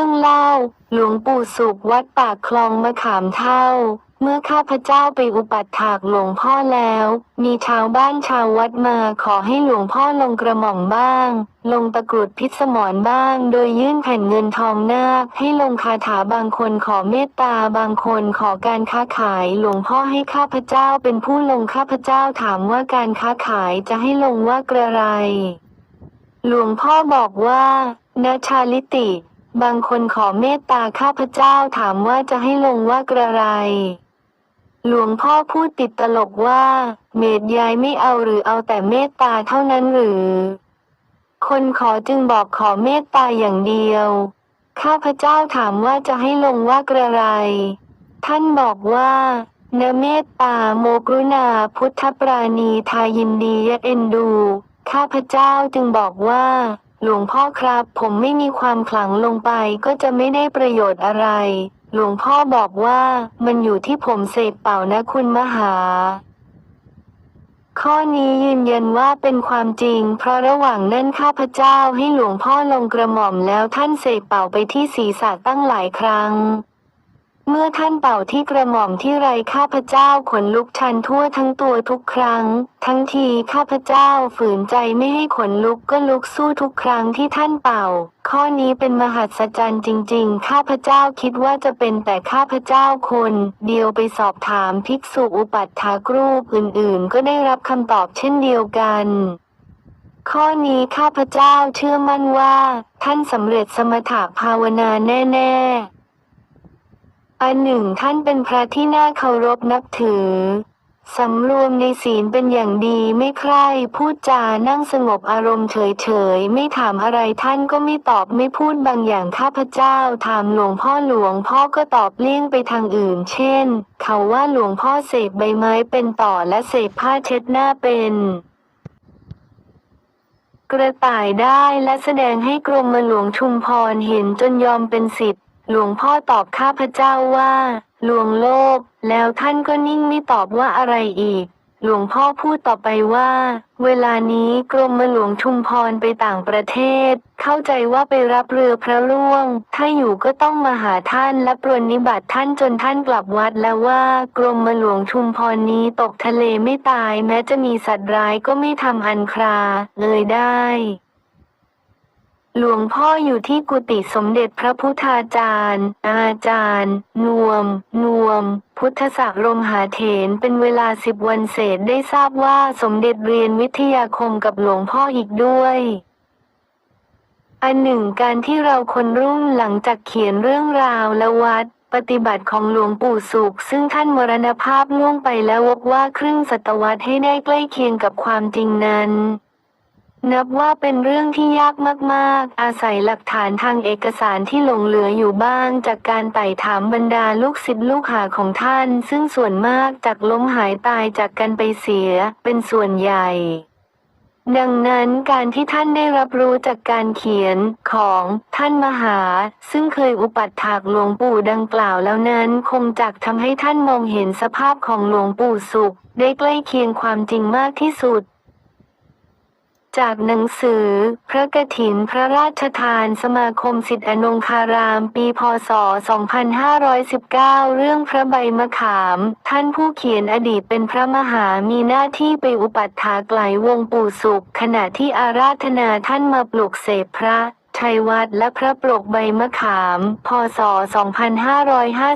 รื่องเล่า หลวงปู่สุขวัดปากคลองมะขามเท่า เมื่อข้าพเจ้าไปอุปัฏฐากหลวงพ่อแล้ว มีชาวบ้านชาววัดมาขอให้หลวงพ่อลงกระหม่อมบ้าง ลงตะกรุดพิษสมรบ้าง โดยยื่นแผ่นเงินทองนาคให้ลงคาถาบางคนขอเมตตาบางคนขอการค้าขาย หลวงพ่อให้ข้าพเจ้าเป็นผู้ลงข้าพเจ้าถามว่าการค้าขายจะให้ลงว่ากระไร หลวงพ่อบอกว่านาชาลิติ บางคนขอเมตตาข้าพเจ้าถามว่าจะให้ลงว่ากระไร หลวงพ่อพูดติดตลกว่า เมตยายไม่เอาหรือเอาแต่เมตตาเท่านั้นหรือ คนขอจึงบอกขอเมตตาอย่างเดียว ข้าพเจ้าถามว่าจะให้ลงว่ากระไร ท่านบอกว่าเนเมตตาโมกรุณาพุทธปราณีทายินดียะเอ็นดู ข้าพเจ้าจึงบอกว่า หลวงพ่อครับ ผมไม่มีความขลังลงไปก็จะไม่ได้ประโยชน์อะไร หลวงพ่อบอกว่ามันอยู่ที่ผมเสกเป่านะคุณมหา ข้อนี้ยืนยันว่าเป็นความจริง เพราะระหว่างนั้นข้าพเจ้าให้หลวงพ่อลงกระหม่อมแล้วท่านเสกเป่าไปที่ศีรษะตั้งหลายครั้ง เมื่อท่านเป่าที่กระหม่อมที่ไรข้าพเจ้าขนลุกชันทั่วทั้งตัวทุกครั้ง ทั้งทีข้าพเจ้าฝืนใจไม่ให้ขนลุกก็ลุกสู้ทุกครั้งที่ท่านเป่า ข้อนี้เป็นมหัศจรรย์จริง ๆ ข้าพเจ้าคิดว่าจะเป็นแต่ข้าพเจ้าคน เดียวไปสอบถามภิกษุอุปัฏฐากรูปอื่นๆ ก็ได้รับคำตอบเช่นเดียวกันข้อนี้ข้าพเจ้าเชื่อมั่นว่า ท่านสำเร็จสมถะภาวนาแน่ ๆ อันหนึ่งท่านเป็นพระที่น่าเคารพนับถือ สำรวมในศีลเป็นอย่างดีไม่ใคร่พูดจานั่งสงบอารมณ์เฉยๆ ไม่ถามอะไรท่านก็ไม่ตอบไม่พูดบางอย่างข้าพเจ้า ถามหลวงพ่อหลวงพ่อก็ตอบเลี่ยงไปทางอื่น เช่น เขาว่าหลวงพ่อเสพใบไม้เป็นต่อและเสพผ้าเช็ดหน้าเป็นกระต่ายได้และแสดงให้กรมหลวงชุมพรเห็นจนยอมเป็นสิทธิ์ หลวงพ่อตอบข้าพเจ้าว่า ลวงโลก แล้วท่านก็นิ่งไม่ตอบว่าอะไรอีก หลวงพ่อพูดต่อไปว่า เวลานี้กรมหลวงชุมพรไปต่างประเทศ เข้าใจว่าไปรับเรือพระร่วง ถ้าอยู่ก็ต้องมาหาท่านและปรนนิบัติท่านจนท่านกลับวัดแล้วว่า กรมหลวงชุมพรนี้ตกทะเลไม่ตายแม้จะมีสัตว์ร้ายก็ไม่ทำอันคราเลยได้ หลวงพ่ออยู่ที่กุฏิสมเด็จพระพุทธาจารย์ อาจารย์ นวม นวม พุทธศักดิ์รมหาเถรเป็นเวลาสิบวันเศษได้ทราบว่าสมเด็จเรียนวิทยาคมกับหลวงพ่ออีกด้วย อันหนึ่งการที่เราคนรุ่นหลังจากเขียนเรื่องราวและวัดปฏิบัติของหลวงปู่สุข ซึ่งท่านมรณภาพล่วงไปแล้ววกว่าครึ่งศตวรรษให้ได้ใกล้เคียงกับความจริงนั้น นับว่าเป็นเรื่องที่ยากมากๆ อาศัยหลักฐานทางเอกสารที่หลงเหลืออยู่บ้าง จากการไต่ถามบรรดาลูกศิษย์ลูกหาของท่าน ซึ่งส่วนมากจากล้มหายตายจากกันไปเสีย เป็นส่วนใหญ่ ดังนั้นการที่ท่านได้รับรู้จากการเขียนของท่านมหา ซึ่งเคยอุปัฏฐากหลวงปู่ดังกล่าวแล้วนั้น คงจักทำให้ท่านมองเห็นสภาพของหลวงปู่สุข ได้ใกล้เคียงความจริงมากที่สุด จากหนังสือ พระกฐินพระราชทานสมาคมสิทธิอนงคาราม ปีพศ 2519 เรื่องพระใบมะขาม ท่านผู้เขียนอดีตเป็นพระมหามีหน้าที่ไปอุปัฏฐากไหลวงปู่สุข ขณะที่อาราธนาท่านมาปลุกเสกพระชัยวัดและพระปลกใบมะขาม พศ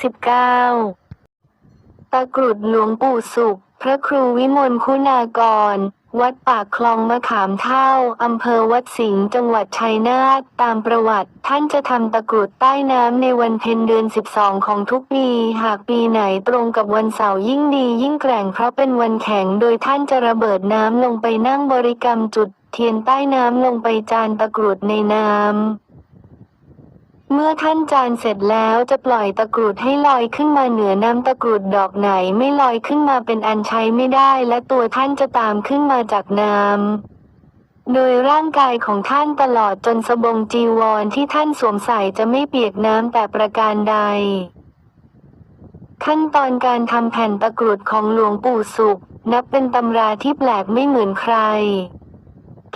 2559 ตะกรุดหลวงปู่สุข พระครูวิมลคุณากร วัดปากคลองมะขามเท่า อำเภอวัดสิงห์ จังหวัดชัยนาท ตามประวัติ ท่านจะทำตะกรุดใต้น้ำในวันเพ็ญเดือน 12 ของทุกปี หากปีไหนตรงกับวันเสาร์ยิ่งดียิ่งแกร่งเพราะเป็นวันแข็ง โดยท่านจะระเบิดน้ำลงไปนั่งบริกรรมจุด เทียนใต้น้ำลงไปจานตะกรุดในน้ำ เมื่อท่านจานเสร็จแล้วจะปล่อยตะกรุดให้ลอยขึ้นมาเหนือน้ำตะกรุดดอกไหนไม่ลอยขึ้นมาเป็นอันใช้ไม่ได้ และตัวท่านจะตามขึ้นมาจากน้ำโดยร่างกายของท่านตลอดจนสบงจีวรที่ท่านสวมใส่จะไม่เปียกน้ำแต่ประการใด ขั้นตอนการทำแผ่นตะกรุดของหลวงปู่สุข นับเป็นตำราที่แปลกไม่เหมือนใคร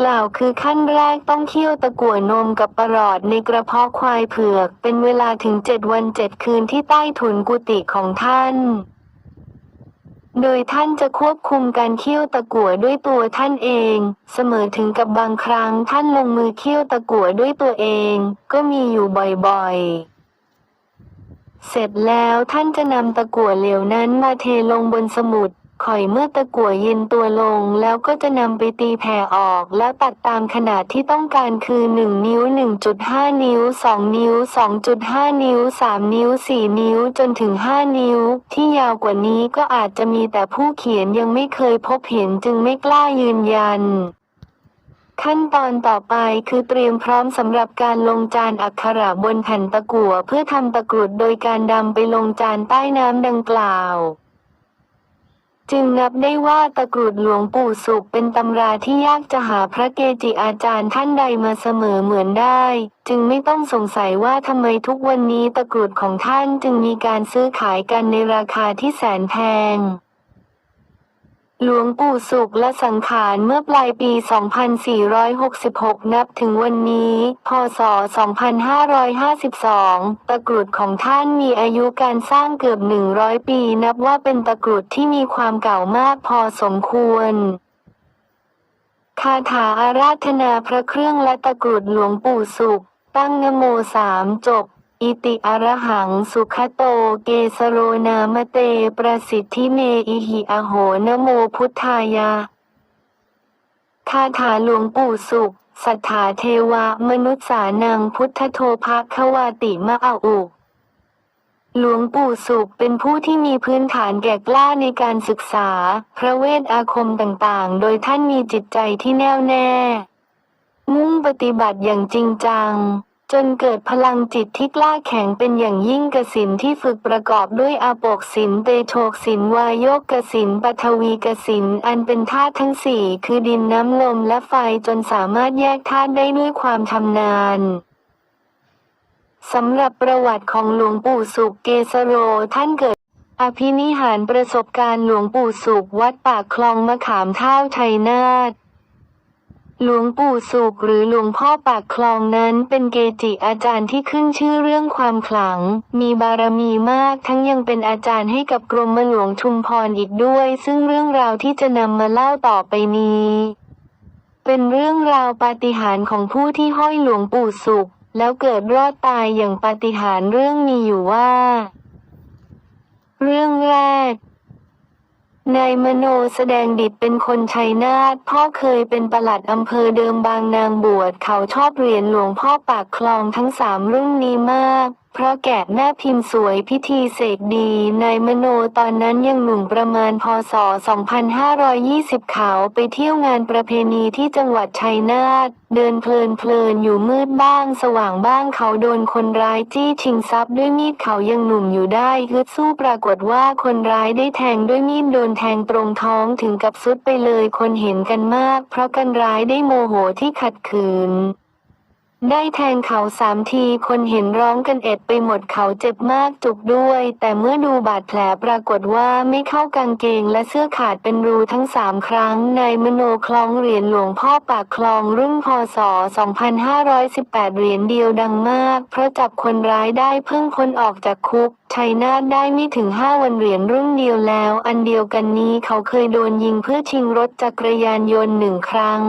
กล่าวคือขั้นแรกต้องเคี่ยวตะกั่วนมกับประหลอดในกระเพาะควายเผือก เป็นเวลาถึงเจ็ดวันเจ็ดคืนที่ใต้ถุนกุฏิของท่าน โดยท่านจะควบคุมการเคี่ยวตะกั่วด้วยตัวท่านเอง เสมอถึงกับบางครั้งท่านลงมือเคี่ยวตะกั่วด้วยตัวเอง ก็มีอยู่บ่อยๆเสร็จแล้วท่านจะนำตะกั่วเหลวนั้นมาเทลงบนสมุด ข่อยเมื่อตะกั่วเย็นตัวลง แล้วก็จะนำไปตีแผ่ออก แล้วตัดตามขนาดที่ต้องการคือ 1 นิ้ว 1.5 นิ้ว 2 นิ้ว 2.5 นิ้ว 3 นิ้ว 4 นิ้วจนถึง 5 นิ้ว ที่ยาวกว่านี้ก็อาจจะมีแต่ผู้เขียนยังไม่เคยพบเห็นจึงไม่กล้ายืนยันขั้นตอนต่อไปคือเตรียมพร้อมสำหรับการลงจานอักขระบนแผ่นตะกั่วเพื่อทำตะกรุดโดยการดำไปลงจานใต้น้ำดังกล่าว จึงนับได้ว่าตะกรุดหลวงปู่สุขเป็นตำราที่ยากจะหาพระเกจิอาจารย์ท่านใดมาเสมอเหมือนได้ จึงไม่ต้องสงสัยว่าทำไมทุกวันนี้ตะกรุดของท่านจึงมีการซื้อขายกันในราคาที่แสนแพง หลวงปู่สุขและสังขารเมื่อปลายปี 2466 นับถึงวันนี้ พศ 2552 ตะกรุดของท่านมีอายุการสร้างเกือบ 100 ปี นับว่าเป็นตะกรุดที่มีความเก่ามากพอสมควรคาถาอาราธนาพระเครื่องและตะกรุดหลวงปู่สุข ตั้งนโมสามจบ อิติอรหังสุขโตเกสโรนามเตประสิทธิเมอิหิอโหนโมพุทธายะคาถาหลวงปู่สุข สัทธาเทวะมนุษย์สานังพุทธโทภะควาติมะอาอุหลวงปู่สุขเป็นผู้ที่มีพื้นฐานแก่กล้าในการศึกษา พระเวทอาคมต่างๆ โดยท่านมีจิตใจที่แน่วแน่ มุ่งปฏิบัติอย่างจริงจัง จนเกิดพลังจิตที่กล้าแข็งเป็นอย่างยิ่งกสินที่ฝึกประกอบด้วยอาโปกสินเตโชกสินวายโยกกสินปัทวีกสินอันเป็นธาตุทั้งสี่คือดินน้ำลมและไฟจนสามารถแยกธาตุได้ด้วยความชำนาญสำหรับประวัติของหลวงปู่สุขเกสโรท่านเกิด อภินิหารประสบการณ์หลวงปู่สุขวัดปากคลองมะขามเท่าชัยนาท หลวงปู่สุขหรือหลวงพ่อปากคลองนั้นเป็นเกจิอาจารย์ที่ขึ้นชื่อเรื่องความขลัง มีบารมีมากทั้งยังเป็นอาจารย์ให้กับกรมหลวงชุมพรอีกด้วย ซึ่งเรื่องราวที่จะนำมาเล่าต่อไปนี้ เป็นเรื่องราวปาฏิหาริย์ของผู้ที่ห้อยหลวงปู่สุข แล้วเกิดรอดตายอย่างปาฏิหาริย์เรื่องมีอยู่ว่า เรื่องแรก นายมโนแสดงดิบเป็นคนชัยนาทพ่อเคยเป็นประหลัดอำเภอเดิมบางนางบวชเขาชอบเหรียญหลวงพ่อปากคลองทั้งสามรุ่นนี้มาก พราะแกะแม่พิมพ์สวยพิธีเสกดีนายมโนตอนนั้นยังหนุ่มประมาณพศ 2520 เขาไปเที่ยวงานประเพณีที่จังหวัดชัยนาทเดินเพลินเพลินอยู่มืดบ้างสว่างบ้างเขาโดนคนร้ายจี้ชิงทรัพย์ด้วยมีดเขายังหนุ่มอยู่ได้ฮึดสู้ปรากฏว่าคนร้ายได้แทงด้วยมีดโดนแทงตรงท้องถึงกับสุดไปเลยคนเห็นกันมาก เพราะกันร้ายได้โมโหที่ขัดขืน ได้แทงเขาสามทีคนเห็นร้องกันเอ็ดไปหมดเขาเจ็บมากจุกด้วย แต่เมื่อดูบาดแผลปรากฏว่าไม่เข้ากางเกงและเสื้อขาดเป็นรูทั้งสามครั้งนายมโนคลองเหรียญหลวงพ่อปากคลองรุ่นพศ 2518 เหรียญเดียวดังมาก เพราะจับคนร้ายได้เพิ่งพ้นออกจากคุกชัยนาทได้ไม่ถึง5วันเหรียญรุ่นเดียวแล้ว อันเดียวกันนี้เขาเคยโดนยิงเพื่อชิงรถจักรยานยนต์หนึ่งครั้ง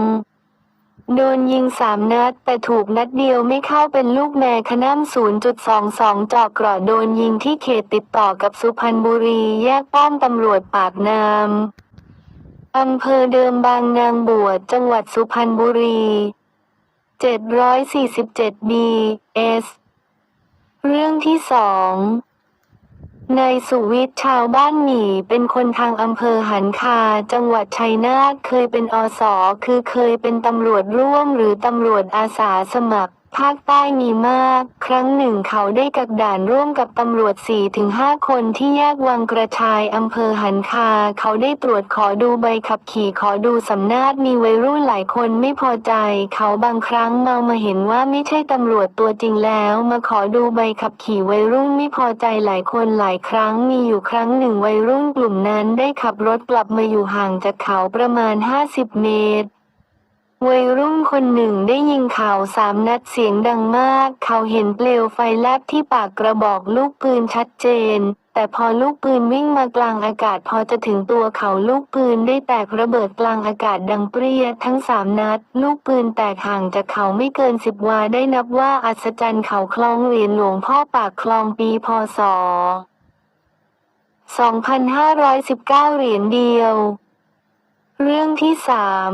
โดนยิงสามนัด แต่ถูกนัดเดียวไม่เข้าเป็นลูกแม่ขน้ำ0.22 จอกกราะโดนยิงที่เขตติดต่อกับสุพรรณบุรี แยกป้อมตำรวจปากน้ำอำเภอเดิมบางนางบวชจังหวัดสุพรรณบุรี 747 B S เรื่องที่สอง นายสุวิทย์ชาวบ้านหมี่เป็นคนทางอำเภอหันคา จังหวัดชัยนาทเคยเป็นอสอคือเคยเป็นตำรวจร่วมหรือตำรวจอาสาสมัครภาคใต้มีมาก ครั้งหนึ่งเขาได้กักด่านร่วมกับตำรวจ 4-5 คนที่แยกวังกระชายอำเภอหันคา เขาได้ตรวจขอดูใบขับขี่ขอดูสำนาจมีวัยรุ่นหลายคนไม่พอใจ เขาบางครั้งเมามาเห็นว่าไม่ใช่ตำรวจตัวจริงแล้ว มาขอดูใบขับขี่วัยรุ่นไม่พอใจหลายคนหลายครั้งมีอยู่ครั้งหนึ่งวัยรุ่นกลุ่มนั้นได้ขับรถกลับมาอยู่ห่างจากเขาประมาณ 50 เมตร วัยรุ่นคนหนึ่งได้ยิงข่าวสามนัดเสียงดังมาก เขาเห็นเปลวไฟแลบที่ปากกระบอกลูกปืนชัดเจน แต่พอลูกปืนวิ่งมากลางอากาศพอจะถึงตัวเขาลูกปืนได้แตกระเบิดกลางอากาศดังเปรี้ยทั้งสามนัด ลูกปืนแตกห่างจากเขาไม่เกินสิบวาได้นับว่าอัศจรรย์เขาคลองเหรียญหลวงพ่อปากคลองปีพศ 2,519 เหรียญเดียว เรื่องที่สาม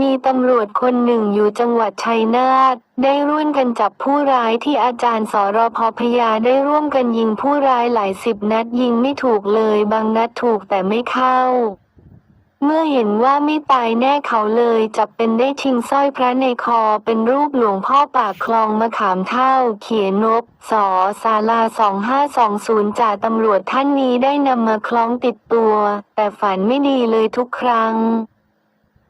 มีตำรวจคนหนึ่งอยู่จังหวัดชัยนาทได้ร่วมกันจับผู้ร้ายที่อาจารย์สรพพยาได้ร่วมกันยิงผู้ร้ายหลายสิบนัดยิงไม่ถูกเลยบางนัดถูกแต่ไม่เข้า เมื่อเห็นว่าไม่ตายแน่เขาเลยจับเป็นได้ชิงสร้อยพระในคอเป็นรูปหลวงพ่อปากคลองมะขามเท่า เขียนนบสอศาลา 2520จ่าตำรวจท่านนี้ได้นำมาคล้องติดตัว แต่ฝันไม่ดีเลยทุกครั้ง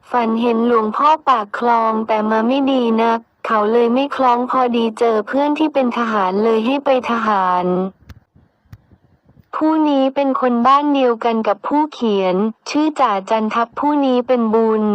ฝันเห็นหลวงพ่อปากคลองแต่มาไม่ดีนัก เขาเลยไม่คล้องพอดีเจอเพื่อนที่เป็นทหารเลยให้ไปทหาร ผู้นี้เป็นคนบ้านเดียวกันกับผู้เขียน ชื่อจ่าจันทัพผู้นี้เป็นบุญ